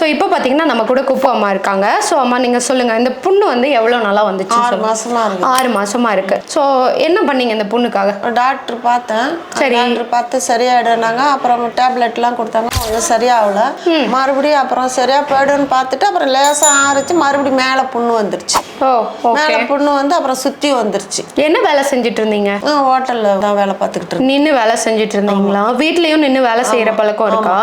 So இப்போ பார்த்தீங்கன்னா நம்ம கூட குப்பு அம்மா இருக்காங்க. ஸோ அம்மா நீங்கள் சொல்லுங்க இந்த புண்ணு வந்து எவ்வளோ நாளா வந்துச்சு ஆறு. மாசமா இருக்கு. ஆறு மாசமா இருக்கு. ஸோ என்ன பண்ணீங்க இந்த புண்ணுக்காக? டாக்டர் பார்த்தேன். சரி. டாக்டர் பார்த்து சரியாயிடுனாங்க அப்புறம் டேப்லெட்லாம் கொடுத்தாங்க. ஒன்றும் சரியாகல. மறுபடியும் அப்புறம் சரியா போயிடுன்னு பார்த்துட்டு அப்புறம் லேசா ஆறிச்சு. மறுபடியும் மேலே புண்ணு வந்துருச்சு. மேலே புண்ணு வந்து அப்புறம் சுற்றி வந்துருச்சு. என்ன வேலை செஞ்சுட்டு இருந்தீங்க ஹோட்டலில் தான் வேலை பார்த்துக்கிட்டு நின்னு வேலை செஞ்சுட்டு இருந்தீங்களா வீட்லயும் நின்னு வேலை செய்யற பழக்கம் இருக்கா?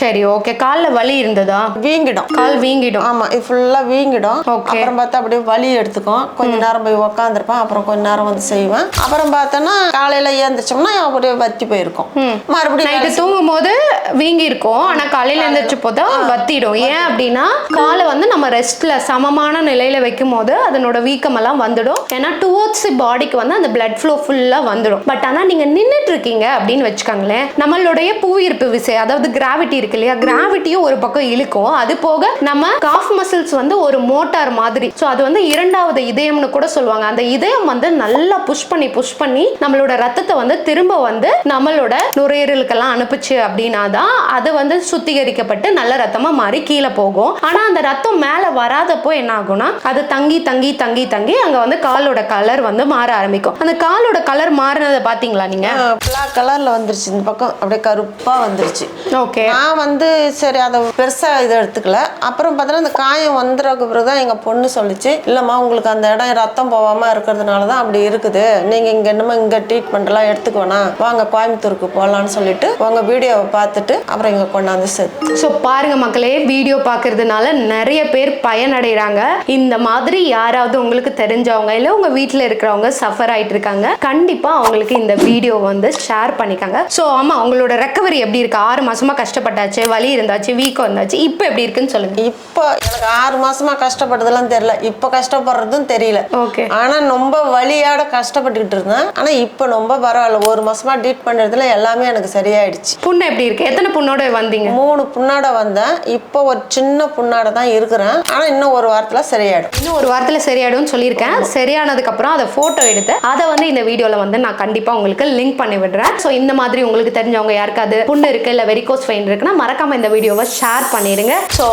சரி ஓகே. கால்ல வலி இருந்ததா? வீங்கிடும். கால் வீங்கிடும். ஆமா இது ஃபுல்லா வீங்கிடும். அப்புறம் பார்த்தா அப்படியே வலி எடுத்துக்கும். கொஞ்ச நேரம் போய் உக்காந்துருப்பேன். அப்புறம் கொஞ்ச நேரம் வந்து செய்வேன். அப்புறம் பார்த்தோன்னா காலையில ஏந்திரிச்சோம்னா அப்படியே வத்தி போயிருக்கும். மறுபடியும் தூங்கும் போது வீங்கி இருக்கும் ஆனா காலையில எந்திரிச்சு போதா வத்திடும். ஏன் அப்படின்னா காலை வந்து நம்ம ரெஸ்ட்ல சமமான நிலையில வைக்கும் போது அதனோட வீக்கம் எல்லாம் வந்துடும். ஏன்னா டுவோர்ட்ஸ் பாடிக்கு வந்து அந்த பிளட் ஃப்ளோ ஃபுல்லா வந்துடும். பட் ஆனா நீங்க நின்னுட்டு இருக்கீங்க அப்படின்னு வச்சுக்கோங்களேன் நம்மளுடைய புவியீர்ப்பு விசை அதாவது கிராவிட்டி இருக்கு இல்லையா கிராவிட்டியும் ஒரு பக்கம் இழுக்கும். அது போக நம்ம காஃப் மசில்ஸ் வந்து ஒரு மோட்டார் மாதிரி. ஸோ அது வந்து இரண்டாவது இதயம்னு கூட சொல்லுவாங்க. அந்த இதயம் வந்து நல்லா புஷ் பண்ணி புஷ் பண்ணி நம்மளோட ரத்தத்தை வந்து திரும்ப வந்து நம்மளோட நுரையீரலுக்கெல்லாம் அனுப்புச்சு அப்படின்னா தான் அது வந்து சுத்திகரிக்கப்பட்டு நல்ல ரத்தமா மாறி கீழே போகும். ஆனா அந்த ரத்தம் மேல வராதப்போ என்ன ஆகும்னா அது தங்கி தங்கி தங்கி தங்கி அங்க வந்து காலோட கலர் வந்து மாற ஆரம்பிக்கும். அந்த காலோட கலர் மாறினதை பாத்தீங்களா நீங்க? பிளாக் கலர்ல வந்துருச்சு. இந்த பக்கம் அப்படியே கருப்பா வந்துருச்சு. ஓகே. நான் வந்து சரி அதை பெருசா இதை எடுத்துக்கல. அப்புறம் பார்த்தோன்னா இந்த காயம் வந்துறதுக்கு பிறகு தான் எங்க பொண்ணு சொல்லிச்சு இல்லம்மா உங்களுக்கு அந்த இடம் ரத்தம் போகாம இருக்கிறதுனால தான் அப்படி இருக்குது. நீங்க இங்க என்னமோ இங்க ட்ரீட்மெண்ட் எல்லாம் எடுத்துக்க வேணாம். வாங்க கோயம்புத்தூருக்கு போகலான்னு சொல்லிட்டு உங்க வீடியோவை பார்த்துட்டு அப்புறம் இங்க கொண்டாந்து சேர்த்து ஸோ பாருங்க மக்களே வீடியோ பார்க்கறதுனால நிறைய பேர் பயனடைகிறாங்க இந்த மாதிரி யாராவது உங்களுக்கு தெரிஞ்சவங்க இல்லை உங்க வீட்டில் இருக்கிறவங்க சஃபர் ஆயிட்டு இருக்காங்க கண்டிப்பா அவங்களுக்கு இந்த வீடியோ வந்து ஷேர் பண்ணிக்கோங்க. ஸோ ஆமா உங்களோட ரெக்கவரி எப்படி இருக்கு? ஆறு மாசமா கஷ்டப்பட்டாச்சு வலி இருந்தாச்சு வீக்கம் இருந்தாச்சு இப்போ எப்படி இருக்குன்னு சொல்லுங்க. இப்போ எனக்கு ஆறு மாசமா கஷ்டப்பட்டதெல்லாம் தெரியல. இப்போ கஷ்டப்படுறதும் தெரியல. ஓகே ஆனா ரொம்ப வலியாட கஷ்டப்பட்டுக்கிட்டு இருந்தேன். ஆனா இப்போ ரொம்ப பரவாயில்ல. ஒரு மாசமா ட்ரீட் பண்றதுல எல்லாமே எனக்கு சரியாயிடுச்சு. புண்ணு எப்படி இருக்கு? எத்தனை புண்ணோட வந்தீங்க? மூணு புண்ணாட வந்தேன். இப்போ ஒரு சின்ன புண்ணாட தான் இருக்கிறேன். ஆனா இன்னும் ஒரு வாரத்துல சரியாயிடும். இன்னும் ஒரு வாரத்தில் சரியாயிடும்னு சொல்லியிருக்கேன். சரியானதுக்கு அப்புறம் அதை ஃபோட்டோ எடுத்து அதை வந்து இந்த வீடியோவில் வந்து நான் கண்டிப்பாக உங்களுக்கு லிங்க் பண்ணி விடுறேன். ஸோ இந்த மாதிரி உங்களுக்கு தெரிஞ்சவங்க யாருக்காவது புண்ணு இருக்கு இல்லை வெரிகோஸ் ஃபைன் இருக்குன்னா மறக்காம இந்த வீடியோவை ஷேர் பண்ணிடுங்க. ஸோ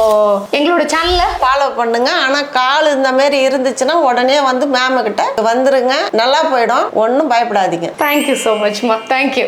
எங்களோட சேனலில் ஃபாலோ பண்ணுங்க. ஆனா கால் இந்த மாதிரி இருந்துச்சுன்னா உடனே வந்து மேம கிட்ட வந்துருங்க. நல்லா போயிடும். ஒன்றும் பயப்படாதீங்க. Thank you so மச்மா thank you